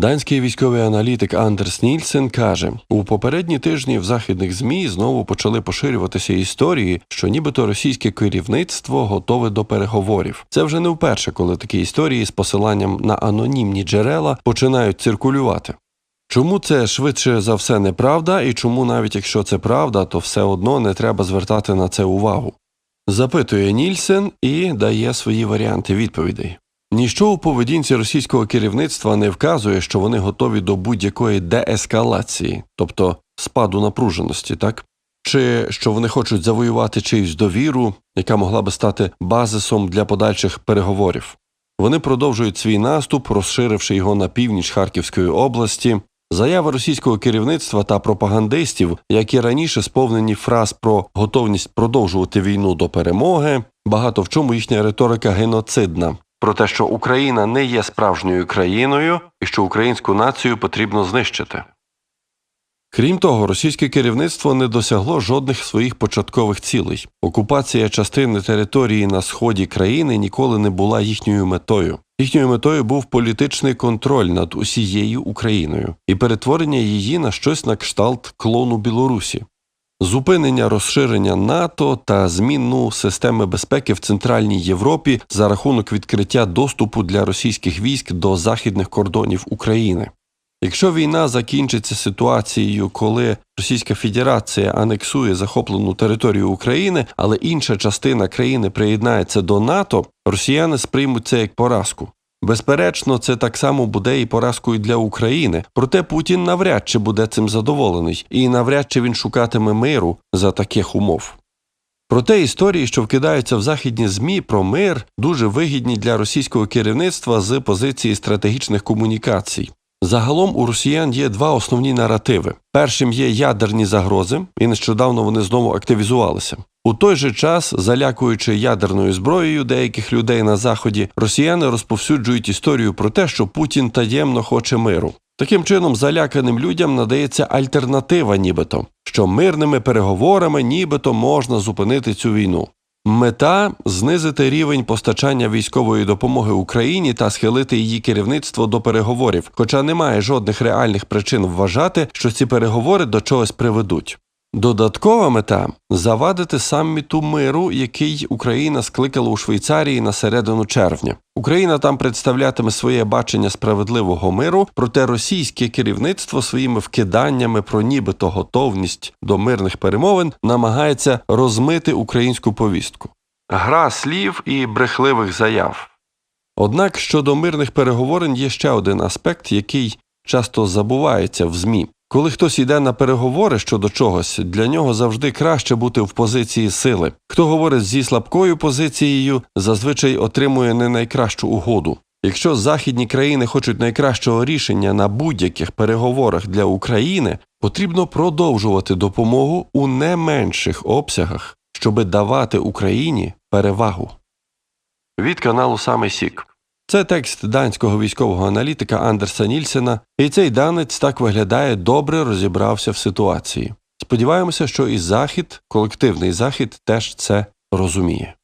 Данський військовий аналітик Андерс Нільсен каже: у попередні тижні в західних змі знову почали поширюватися історії, що нібито російське керівництво готове до переговорів. Це вже не вперше, коли такі історії з посиланням на анонімні джерела починають циркулювати. Чому це швидше за все неправда, і чому навіть якщо це правда, то все одно не треба звертати на це увагу? Запитує Нільсен і дає свої варіанти відповідей. Ніщо у поведінці російського керівництва не вказує, що вони готові до будь-якої деескалації, тобто спаду напруженості, так? Чи що вони хочуть завоювати чиюсь довіру, яка могла би стати базисом для подальших переговорів. Вони продовжують свій наступ, розширивши його на північ Харківської області. Заяви російського керівництва та пропагандистів, які раніше сповнені фраз про готовність продовжувати війну до перемоги, багато в чому їхня риторика геноцидна. Про те, що Україна не є справжньою країною і що українську націю потрібно знищити. Крім того, російське керівництво не досягло жодних своїх початкових цілей. Окупація частини території на сході країни ніколи не була їхньою метою. Їхньою метою був політичний контроль над усією Україною і перетворення її на щось на кшталт клону Білорусі. Зупинення розширення НАТО та зміну системи безпеки в Центральній Європі за рахунок відкриття доступу для російських військ до західних кордонів України. Якщо війна закінчиться ситуацією, коли Російська Федерація анексує захоплену територію України, але інша частина країни приєднається до НАТО, росіяни сприймуть це як поразку. Безперечно, це так само буде і поразкою для України. Проте Путін навряд чи буде цим задоволений, і навряд чи він шукатиме миру за таких умов. Проте історії, що вкидаються в західні змі про мир, дуже вигідні для російського керівництва з позиції стратегічних комунікацій. Загалом у росіян є два основні наративи: першим є ядерні загрози, і нещодавно вони знову активізувалися. У той же час, залякуючи ядерною зброєю деяких людей на заході, росіяни розповсюджують історію про те, що Путін таємно хоче миру. Таким чином, заляканим людям надається альтернатива, нібито що мирними переговорами нібито можна зупинити цю війну. Мета знизити рівень постачання військової допомоги Україні та схилити її керівництво до переговорів, хоча немає жодних реальних причин вважати, що ці переговори до чогось приведуть. Додаткова мета завадити самміту миру, який Україна скликала у Швейцарії на середину червня. Україна там представлятиме своє бачення справедливого миру, проте російське керівництво своїми вкиданнями про нібито готовність до мирних перемовин намагається розмити українську повістку. Гра слів і брехливих заяв. Однак щодо мирних переговорень є ще один аспект, який часто забувається в ЗМІ. Коли хтось йде на переговори щодо чогось, для нього завжди краще бути в позиції сили. Хто говорить зі слабкою позицією, зазвичай отримує не найкращу угоду. Якщо західні країни хочуть найкращого рішення на будь-яких переговорах для України, потрібно продовжувати допомогу у не менших обсягах, щоби давати Україні перевагу. Від каналу Саме Сік. Це текст данського військового аналітика Андерса Нільсена, і цей данець так виглядає добре розібрався в ситуації. Сподіваємося, що і захід, колективний захід, теж це розуміє.